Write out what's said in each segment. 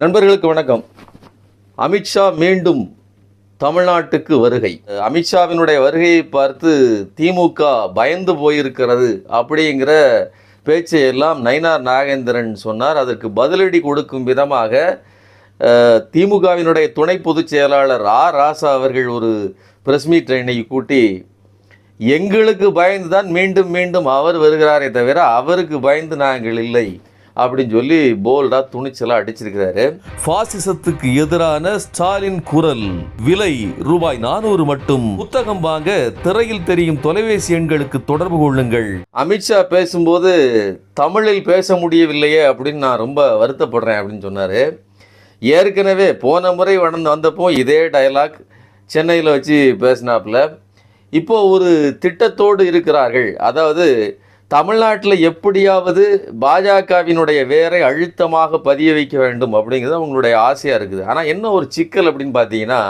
நண்பர்களுக்கு வணக்கம். அமித்ஷா மீண்டும் தமிழ்நாட்டுக்கு வருகை. அமித்ஷாவினுடைய வருகையை பார்த்து திமுக பயந்து போயிருக்கிறது அப்படிங்கிற பேச்சை எல்லாம் நயினார் நாகேந்திரன் சொன்னார். அதற்கு பதிலடி கொடுக்கும் விதமாக திமுகவினுடைய துணை பொதுச் செயலாளர் ஆ. ராசா அவர்கள் ஒரு பிரஸ் மீட் இன்னைக்கு கூட்டி எங்களுக்கு பயந்து தான் மீண்டும் மீண்டும் அவர் வருகிறாரே தவிர அவருக்கு பயந்து நாங்கள் இல்லை. அப்படின்னு சொல்லி போல்டா துணிச்சலாக அடிச்சிருக்கிறாரு. பாசிசத்துக்கு எதிரான ஸ்டாலின் குரல். விலை ரூபாய் நானூறு மட்டும். புத்தகம் வாங்க திரையில் தெரியும் தொலைபேசி எண்களுக்கு தொடர்பு கொள்ளுங்கள். அமித்ஷா பேசும்போது தமிழில் பேச முடியவில்லையே அப்படின்னு நான் ரொம்ப வருத்தப்படுறேன் அப்படின்னு சொன்னார். ஏற்கனவே போன முறை வளர்ந்து வந்தப்போ இதே டயலாக் சென்னையில் வச்சு பேசினாப்புல. இப்போ ஒரு திட்டத்தோடு இருக்கிறார்கள். அதாவது தமிழ்நாட்டில் எப்படியாவது பாஜகவினுடைய வேரை அழுத்தமாக பதிய வைக்க வேண்டும் அப்படிங்கிறது அவங்களுடைய ஆசையாக இருக்குது. ஆனால் என்ன ஒரு சிக்கல் அப்படின்னு பார்த்தீங்கன்னா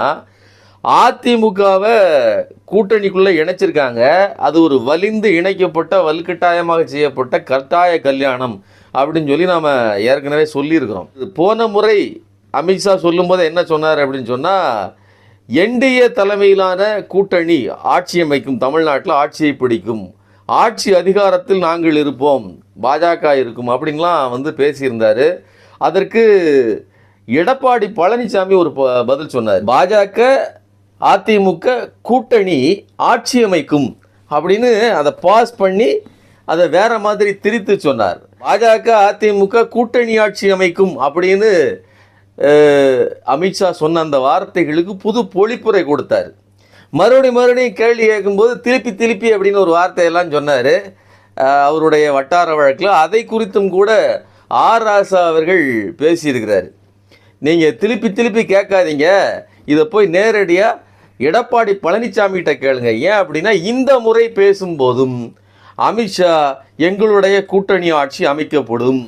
அதிமுகவை கூட்டணிக்குள்ளே இணைச்சிருக்காங்க. அது ஒரு வலிந்து இணைக்கப்பட்ட வலுக்கட்டாயமாக செய்யப்பட்ட கட்டாய கல்யாணம் அப்படின்னு சொல்லி நாம் ஏற்கனவே சொல்லியிருக்கிறோம். இது போன முறை அமித்ஷா சொல்லும்போது என்ன சொன்னார் அப்படின்னு சொன்னால் என்டிஏ தலைமையிலான கூட்டணி ஆட்சி அமைக்கும் தமிழ்நாட்டில் ஆட்சியை பிடிக்கும். ஆட்சி அதிகாரத்தில் நாங்கள் இருப்போம் பாஜக இருக்கும் அப்படின்லாம் வந்து பேசியிருந்தார். அதற்கு எடப்பாடி பழனிசாமி ஒரு ப- பதில் சொன்னார். பாஜக அதிமுக கூட்டணி ஆட்சி அமைக்கும் அப்படின்னு அதை பாஸ் பண்ணி அதை வேற மாதிரி திரித்து சொன்னார். பாஜக அதிமுக கூட்டணி ஆட்சி அமைக்கும் அப்படின்னு அமித்ஷா சொன்ன அந்த வார்த்தைகளுக்கு புது பொழிப்புரை கொடுத்தார். மறுபடியும் மறுபடியும் கேள்வி கேட்கும்போது திருப்பி திருப்பி அப்படின்னு ஒரு வார்த்தையெல்லாம் சொன்னார். அவருடைய வட்டார வழக்கில் அதை குறித்தும் கூட ஆர் ராசா அவர்கள் பேசியிருக்கிறார். நீங்கள் திருப்பி திருப்பி கேட்காதீங்க. இதை போய் நேரடியாக எடப்பாடி பழனிசாமிகிட்ட கேளுங்க. ஏன் அப்படின்னா இந்த முறை பேசும்போதும் அமித்ஷா எங்களுடைய கூட்டணி ஆட்சி அமைக்கப்படும்.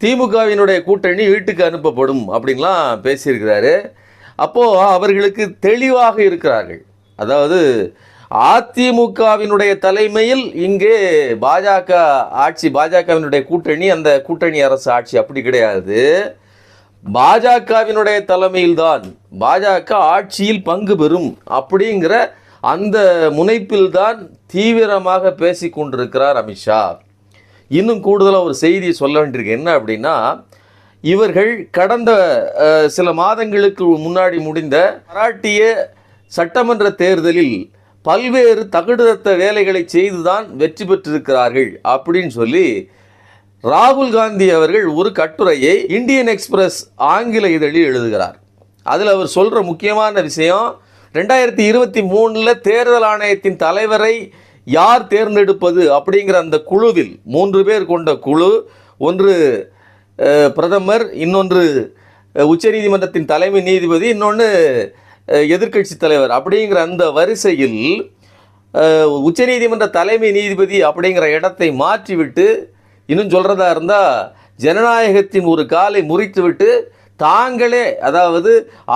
திமுகவினுடைய கூட்டணி வீட்டுக்கு அனுப்பப்படும் அப்படின்லாம் பேசியிருக்கிறாரு. அப்போது அவர்களுக்கு தெளிவாக இருக்கிறார்கள். அதாவது அதிமுகவினுடைய தலைமையில் இங்கே பாஜக ஆட்சி பாஜகவினுடைய கூட்டணி அந்த கூட்டணி அரசு ஆட்சி அப்படி கிடையாது. பாஜகவினுடைய தலைமையில்தான் பாஜக ஆட்சியில் பங்கு பெறும் அப்படிங்கிற அந்த முனைப்பில்தான் தீவிரமாக பேசி கொண்டிருக்கிறார் அமித்ஷா இன்னும் கூடுதலாக ஒரு செய்தியை சொல்ல வேண்டியிருக்கு. என்ன அப்படின்னா இவர்கள் கடந்த சில மாதங்களுக்கு முன்னாடி முடிந்த மராட்டிய சட்டமன்ற தேர்தலில் பல்வேறு தகுடுதத்த வேலைகளை செய்துதான் வெற்றி பெற்றிருக்கிறார்கள் அப்படின்னு சொல்லி ராகுல் காந்தி அவர்கள் ஒரு கட்டுரையை இந்தியன் எக்ஸ்பிரஸ் ஆங்கில இதழில் எழுதுகிறார். அதில் அவர் சொல்கிற முக்கியமான விஷயம் ரெண்டாயிரத்தி இருபத்தி மூணில் தேர்தல் ஆணையத்தின் தலைவரை யார் தேர்ந்தெடுப்பது அப்படிங்கிற அந்த குழுவில் மூன்று பேர் கொண்ட குழு ஒன்று பிரதமர் இன்னொன்று உச்சநீதிமன்றத்தின் தலைமை நீதிபதி இன்னொன்று எதிர்க்கட்சி தலைவர் அப்படிங்கிற அந்த வரிசையில் உச்சநீதிமன்ற தலைமை நீதிபதி அப்படிங்கிற இடத்தை மாற்றிவிட்டு இன்னும் சொல்கிறதா இருந்தால் ஜனநாயகத்தின் ஒரு காலை முறித்துவிட்டு தாங்களே அதாவது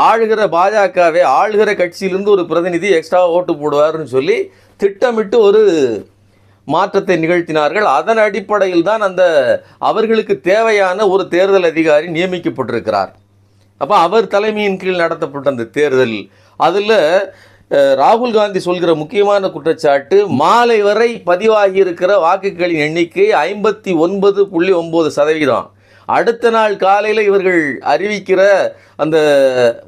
ஆளுகிற பாஜகவே ஆளுகிற கட்சியிலிருந்து ஒரு பிரதிநிதி எக்ஸ்ட்ரா ஓட்டு போடுவார்னு சொல்லி திட்டமிட்டு ஒரு மாற்றத்தை நிகழ்த்தினார்கள். அதன் அடிப்படையில் தான் அந்த அவர்களுக்கு தேவையான ஒரு தேர்தல் அதிகாரி நியமிக்கப்பட்டிருக்கிறார். அப்போ அவர் தலைமையின் கீழ் நடத்தப்பட்ட அந்த தேர்தல் அதில் ராகுல் காந்தி சொல்கிற முக்கியமான குற்றச்சாட்டு மாலை வரை பதிவாகி இருக்கிற வாக்குகளின் எண்ணிக்கை ஐம்பத்தி ஒன்பது புள்ளி ஒம்பது சதவீதம். அடுத்த நாள் காலையில் இவர்கள் அறிவிக்கிற அந்த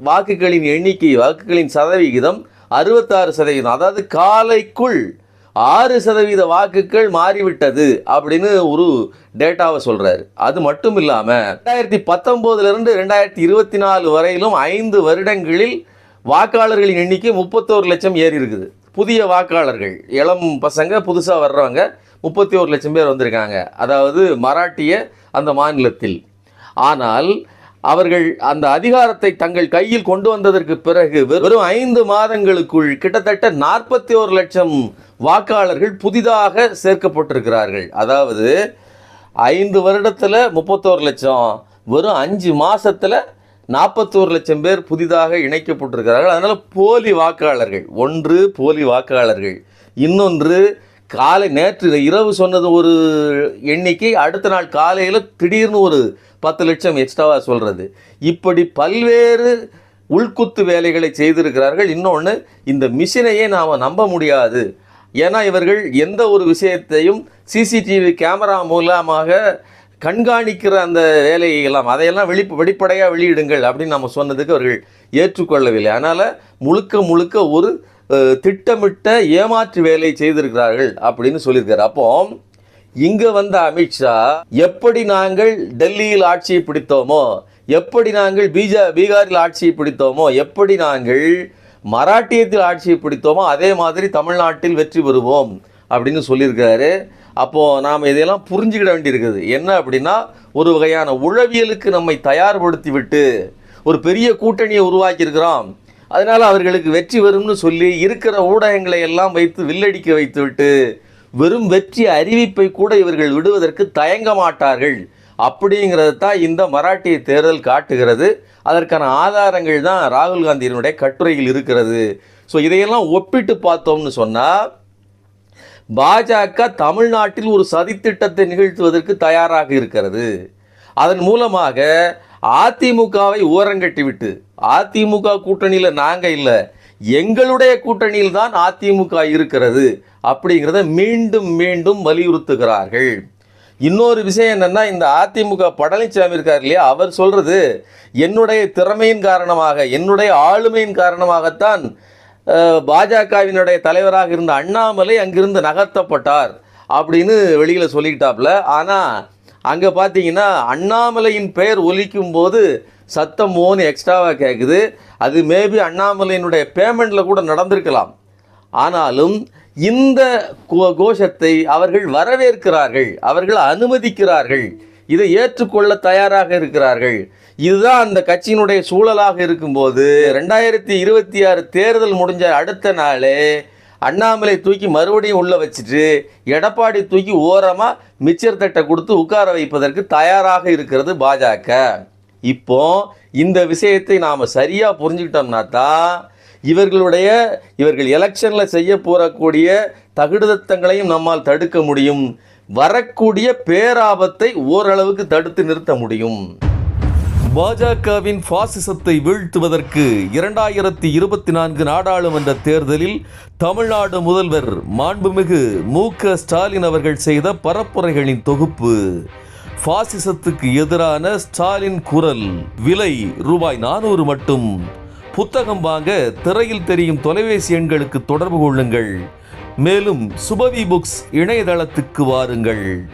வாக்குகளின் எண்ணிக்கை வாக்குகளின் சதவிகிதம் அறுபத்தாறு சதவீதம். அதாவது காலைக்குள் ஆறு சதவீத வாக்குகள் மாறிவிட்டது அப்படின்னு ஒரு டேட்டாவை சொல்கிறாரு அது மட்டும் இல்லாமல் ரெண்டாயிரத்தி பத்தொம்போதுலேருந்து ரெண்டாயிரத்தி இருபத்தி நாலு வரையிலும் ஐந்து வருடங்களில் வாக்காளர்களின் எண்ணிக்கை முப்பத்தோரு லட்சம் ஏறி இருக்குது. புதிய வாக்காளர்கள் இளம் பசங்க புதுசாக வர்றவங்க முப்பத்தி ஒரு லட்சம் பேர் வந்திருக்காங்க. அதாவது மராட்டிய அந்த மாநிலத்தில். ஆனால் அவர்கள் அந்த அதிகாரத்தை தங்கள் கையில் கொண்டு வந்ததற்கு பிறகு வெறும் ஐந்து மாதங்களுக்குள் கிட்டத்தட்ட நாற்பத்தி ஒரு லட்சம் வாக்காளர்கள் புதிதாக சேர்க்கப்பட்டிருக்கிறார்கள். அதாவது ஐந்து வருடத்தில் முப்பத்தோரு லட்சம் வெறும் அஞ்சு மாதத்தில் நாற்பத்தோரு லட்சம் பேர் புதிதாக இணைக்கப்பட்டிருக்கிறார்கள். அதனால் போலி வாக்காளர்கள் ஒன்று போலி வாக்காளர்கள் இன்னொன்று காலை நேற்று இரவு சொன்னது ஒரு எண்ணிக்கை அடுத்த நாள் காலையில் திடீர்னு ஒரு பத்து லட்சம் எக்ஸ்ட்ராவாக சொல்கிறது இப்படி பல்வேறு உள்குத்து வேலைகளை செய்திருக்கிறார்கள். இன்னொன்று இந்த மிஷினையே நாம் நம்ப முடியாது. ஏன்னா இவர்கள் எந்த ஒரு விஷயத்தையும் சிசிடிவி கேமரா மூலமாக கண்காணிக்கிற அந்த வேலையை எல்லாம் அதையெல்லாம் வெளி வெளிப்படையாக வெளியிடுங்கள் அப்படின்னு நம்ம சொன்னதுக்கு அவர்கள் ஏற்றுக்கொள்ளவில்லை. அதனால் முழுக்க முழுக்க ஒரு திட்டமிட்ட ஏமாற்று வேலை செய்திருக்கிறார்கள் அப்படின்னு சொல்லியிருக்காரு. அப்போ இங்கே வந்த அமித்ஷா எப்படி நாங்கள் டெல்லியில் ஆட்சியை பிடித்தோமோ எப்படி நாங்கள் பீஜா பீகாரில் ஆட்சியை பிடித்தோமோ எப்படி நாங்கள் மராட்டியத்தில் ஆட்சியை பிடித்தோமோ அதே மாதிரி தமிழ்நாட்டில் வெற்றி பெறுவோம் அப்படின்னு சொல்லியிருக்காரு அப்போது நாம் இதையெல்லாம் புரிஞ்சுக்கிட வேண்டியிருக்குது. என்ன அப்படின்னா ஒரு வகையான உளவியலுக்கு நம்மை தயார்படுத்தி விட்டு ஒரு பெரிய கூட்டணியை உருவாக்கியிருக்கிறோம். அதனால் அவர்களுக்கு வெற்றி வரும்னு சொல்லி இருக்கிற ஊடகங்களை எல்லாம் வைத்து வில்லடிக்க வைத்துவிட்டு வெறும் வெற்றி அறிவிப்பை கூட இவர்கள் விடுவதற்கு தயங்க மாட்டார்கள். அப்படிங்கிறது தான் இந்த மராட்டிய தேர்தல் காட்டுகிறது. அதற்கான ஆதாரங்கள் தான் ராகுல் காந்தியினுடைய கட்டுரையில் இருக்கிறது. ஸோ இதையெல்லாம் ஒப்பிட்டு பார்த்தோம்னு சொன்னால் பாஜக தமிழ்நாட்டில் ஒரு சதித்திட்டத்தை நிகழ்த்துவதற்கு தயாராக இருக்கிறது. அதன் மூலமாக அதிமுகவை ஓரங்கட்டிவிட்டு அதிமுக கூட்டணியில் நாங்கள் இல்லை எங்களுடைய கூட்டணியில் தான் அதிமுக இருக்கிறது அப்படிங்கிறத மீண்டும் மீண்டும் வலியுறுத்துகிறார்கள். இன்னொரு விஷயம் என்னென்னா இந்த அதிமுக பழனிசாமி இருக்கார் இல்லையா? அவர் சொல்கிறது என்னுடைய திறமையின் காரணமாக என்னுடைய ஆளுமையின் காரணமாகத்தான் பாஜகவினுடைய தலைவராக இருந்த அண்ணாமலை அங்கிருந்து நகர்த்தப்பட்டார் அப்படின்னு வெளியில் சொல்லிக்கிட்டாப்புல ஆனால் அங்கே பார்த்தீங்கன்னா அண்ணாமலையின் பெயர் ஒலிக்கும் போது சத்தம் ஓன்னு எக்ஸ்ட்ராவாக கேட்குது அது மேபி அண்ணாமலையினுடைய பேமெண்ட்டில் கூட நடந்திருக்கலாம். ஆனாலும் இந்த கோ- கோஷத்தை அவர்கள் வரவேற்கிறார்கள். அவர்கள் அனுமதிக்கிறார்கள். இதை ஏற்றுக்கொள்ள தயாராக இருக்கிறார்கள். இதுதான் அந்த கட்சியினுடைய சூழலாக இருக்கும்போது ரெண்டாயிரத்தி இருபத்தி ஆறு தேர்தல் முடிஞ்ச அடுத்த நாளே அண்ணாமலை தூக்கி மறுபடியும் உள்ளே வச்சுட்டு எடப்பாடி தூக்கி ஓரமாக மிச்சர் தட்டை கொடுத்து உட்கார வைப்பதற்கு தயாராக இருக்கிறது பாஜக. இப்போ இந்த விஷயத்தை நாம் சரியாக புரிஞ்சுக்கிட்டோம்னா தான் இவர்களுடைய இவர்கள் எலெக்ஷனில் செய்ய போகக்கூடிய தகுடுதத்தங்களையும் நம்மால் தடுக்க முடியும். வரக்கூடிய பேராபத்தை ஓரளவுக்கு தடுத்து நிறுத்த முடியும். பாஜகவின் பாசிசத்தை வீழ்த்துவதற்கு இரண்டாயிரத்தி இருபத்தி நான்கு நாடாளுமன்ற தேர்தலில் தமிழ்நாடு முதல்வர் மாண்புமிகு மு க ஸ்டாலின் அவர்கள் செய்த பரப்புரைகளின் தொகுப்பு. பாசிசத்துக்கு எதிரான ஸ்டாலின் குரல் விலை ரூபாய் நானூறு மட்டும். புத்தகம் வாங்க திரையில் தெரியும் தொலைபேசி எண்களுக்கு தொடர்பு கொள்ளுங்கள். மேலும் சுபவி புக்ஸ் இணையதளத்துக்கு வாருங்கள்.